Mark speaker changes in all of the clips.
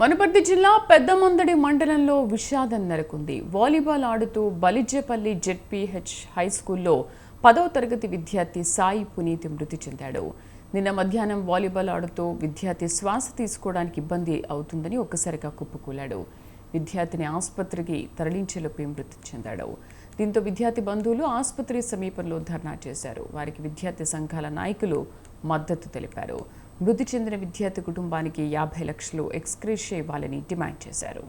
Speaker 1: వనపర్తి జిల్లా పెద్దమందడి మండలంలో విషాదం నెలకొంది. వాలీబాల్ ఆడుతూ బలిజేపల్లి జెడ్పీహెచ్ హై స్కూల్లో పదవ తరగతి విద్యార్థి సాయి పునీత్ మృతి చెందాడు. నిన్న మధ్యాహ్నం వాలీబాల్ ఆడుతూ విద్యార్థి శ్వాస తీసుకోవడానికి ఇబ్బంది అవుతుందని ఒక్కసారిగా కుప్పకూలాడు. విద్యార్థిని ఆసుపత్రికి తరలించేలోపే మృతి చెందాడు. దీంతో విద్యార్థి బంధువులు ఆసుపత్రి సమీపంలో ధర్నా చేశారు. వారికి విద్యార్థి సంఘాల నాయకులు మద్దతు తెలిపారు. మృతి చెందిన విద్యార్థి కుటుంబానికి యాభై లక్షలు ఎక్స్క్రేషియా ఇవ్వాలని డిమాండ్ చేశారు.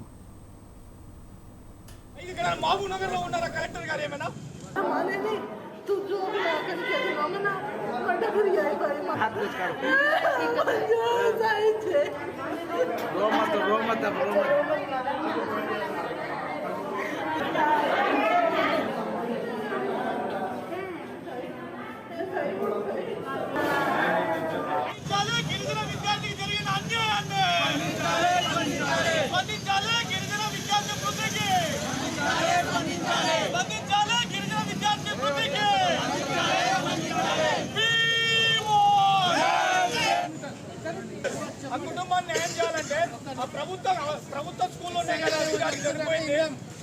Speaker 2: కుటుంబాన్ని న్యాయం చేయాలంటే ఆ ప్రభుత్వ ప్రభుత్వ స్కూల్లోనే కదా చనిపోయింది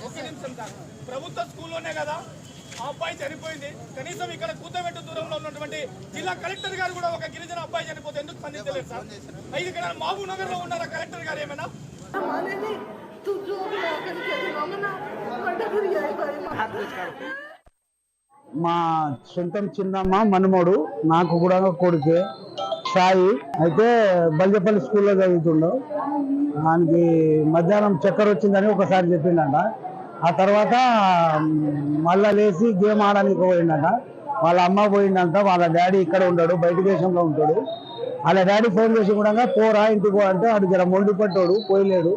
Speaker 2: ఒక నిమిషం సార్. ప్రభుత్వ స్కూల్లోనే కదా ఆ అబ్బాయి చనిపోయింది. కనీసం ఇక్కడ కూతబెట్టు దూరంలో ఉన్నటువంటి జిల్లా కలెక్టర్ గారు కూడా ఒక గిరిజన అబ్బాయి చనిపోతే ఎందుకు స్పందించలేదు సార్? అయితే ఇక్కడ మహబూబ్ నగర్లో ఉన్నారా కలెక్టర్ గారు ఏమైనా?
Speaker 3: మా సొంతం చిన్నమ్మ మనుమోడు నాకు కూడా కొడుకే. సాయి. అయితే బల్జపల్లి స్కూల్లో చదువుతుండు. ఆయనకి మధ్యాహ్నం చక్కెర వచ్చిందని ఒకసారి చెప్పిండట. ఆ తర్వాత మళ్ళా లేచి గేమ్ ఆడడానికి పోయిండట. వాళ్ళ అమ్మ పోయిందంట వాళ్ళ డాడీ ఇక్కడ ఉంటాడు బయట దేశంలో ఉంటాడు. వాళ్ళ డాడీ ఫోన్ చేసి కూడా పోరా ఇంటికి పో అంటే అటు జర మొండి పట్టాడు పోయలేడు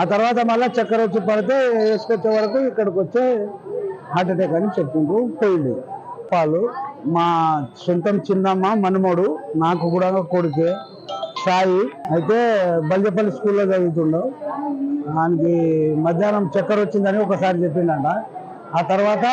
Speaker 3: ఆ తర్వాత మళ్ళీ చక్కెర వచ్చి పడితే వేసుకొచ్చే వరకు ఇక్కడికి వచ్చే హార్ట్ అటాక్ అని చెప్పుకుంటూ పోయింది పాలు మా సొంతం చిన్నమ్మ మనమోడు నాకు కూడా కొడుకే సాయి. అయితే బల్జపల్లి స్కూల్లో చదువుతుండు. దానికి మధ్యాహ్నం చక్కెర వచ్చిందని ఒకసారి చెప్పిండంట. ఆ తర్వాత